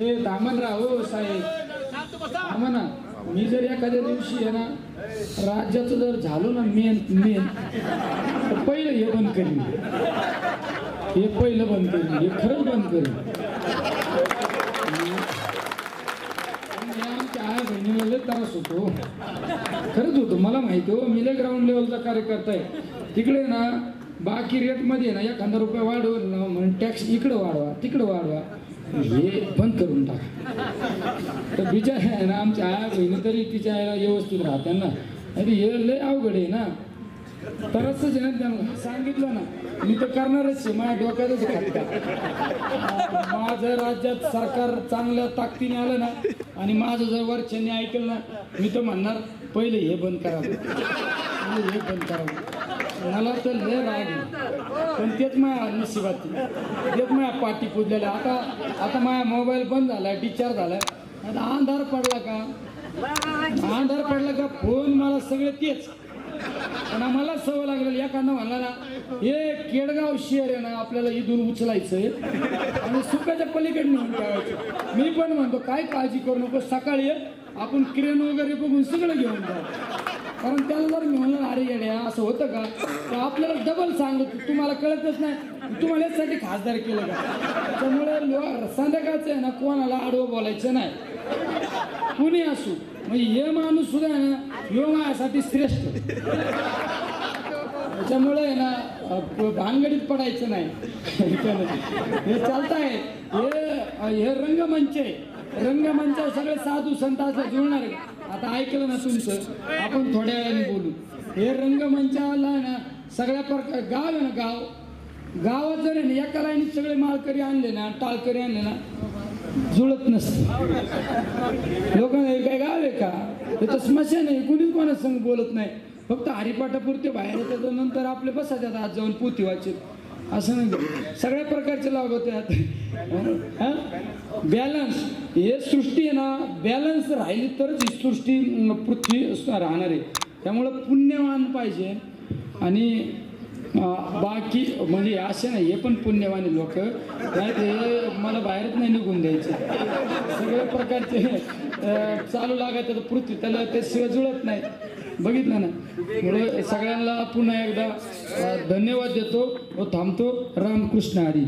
हे दामनराव हो साहेब. थांबा ना मी जर एखाद्या दिवशी आहे ना राज्याचं जर झालो ना मेन मेन तर पहिलं हे बंद करीन. हे पहिलं बंद करीन. हे खरंच बंद करीन. आमच्या आई बहिणीला त्रास होतो. खरंच होतो. मला माहिती हो मी ग्राउंड लेवलचा कार्यकर्ता आहे. तिकडे ना बाकी रेटमध्ये ना एखादा रुपये वाढवलं ना म्हणून टॅक्स इकडं वाढवा तिकडं वाढवा. हे बंद करून टाका. तर बिचार आहे ना आमच्या आया बहिणी तरी तिच्या आईला व्यवस्थित राहते ना. अरे हे लय अवघड आहे ना. तरच आहे ना त्यांना सांगितलं ना मी तर करणारच आहे माझ्या डोक्यातच खटका माझं राज्यात सरकार चांगल्या ताकदीने आलं ना आणि माझं जर वरच्यांनी ऐकलं ना मी तर म्हणणार पहिले हे बंद करावं. हे बंद करावं. मला तर लय राग पण तेच माझ्या नशिबात आहे. तेच माझ्या पाठी पुजलेल्या आता आता माझा मोबाईल बंद झाला डिस्चार्ज झाला आता अंधार पडला का? अंधार पडला का? फोन मला सगळे तेच. पण आम्हाला सवय लागलेली एखादा म्हणला ना हे केडगाव शहर आहे ना आपल्याला इथून उचलायचंय. आणि सुखाच्या पलीकडे नेऊन ठेवायचं. मी पण म्हणतो काय काळजी करू नको सकाळी ये, आपण क्रेन वगैरे बघून सगळं घेऊन जाऊ कारण त्याला जर मी म्हणलं अरे येड्या असं होतं का? तर आपल्याला डबल सांगतो तुम्हाला कळतच नाही. तुम्हाला यासाठी खासदार केलं का? त्यामुळे संध्याकाळचं आहे ना कोणाला आडवं बोलायचं नाही. कुणी असू म्हणजे हे माणूस सुद्धा आहे ना योगासाठी श्रेष्ठ. त्याच्यामुळे आहे ना भानगडीत पडायचं नाही. हे चालताय. हे हे रंगमंच आहे. रंगमंचावर सगळे साधू संत असं जुळणार आहे. आता ऐकलं ना तुमचं? आपण थोड्या वेळाने बोलू. हे रंगमंचाला ना सगळ्या प्रकार गाव आहे ना गाव? गावात जर ना एका लाईनीत सगळे माळकरी आणले ना टाळकरी आणले ना जुळत नसतं. लोकांना काय गाव आहे का? हे तर स्मशान आहे. कुणीच कोणा संग बोलत नाही. फक्त हरिपाठापुरते बाहेर येतात नंतर आपले बसायच्यात आज जाऊन पोती वाचत असं नाही. सगळ्या प्रकारचे लाभ होते बॅलन्स हे? सृष्टी आहे ना बॅलन्स राहिली तरच ही सृष्टी पृथ्वी राहणार आहे. त्यामुळं पुण्यवान पाहिजे. आणि बाकी म्हणजे असे नाही हे पण पुण्यवान लोक. नाही मला बाहेरच नाही निघून द्यायचे. सगळ्या प्रकारचे चालू लागायचं तर पृथ्वी त्याला ते शिवाय जुळत नाही. बघितलं ना? मुळे सगळ्यांना पुन्हा एकदा धन्यवाद देतो व थांबतो. रामकृष्ण हरी.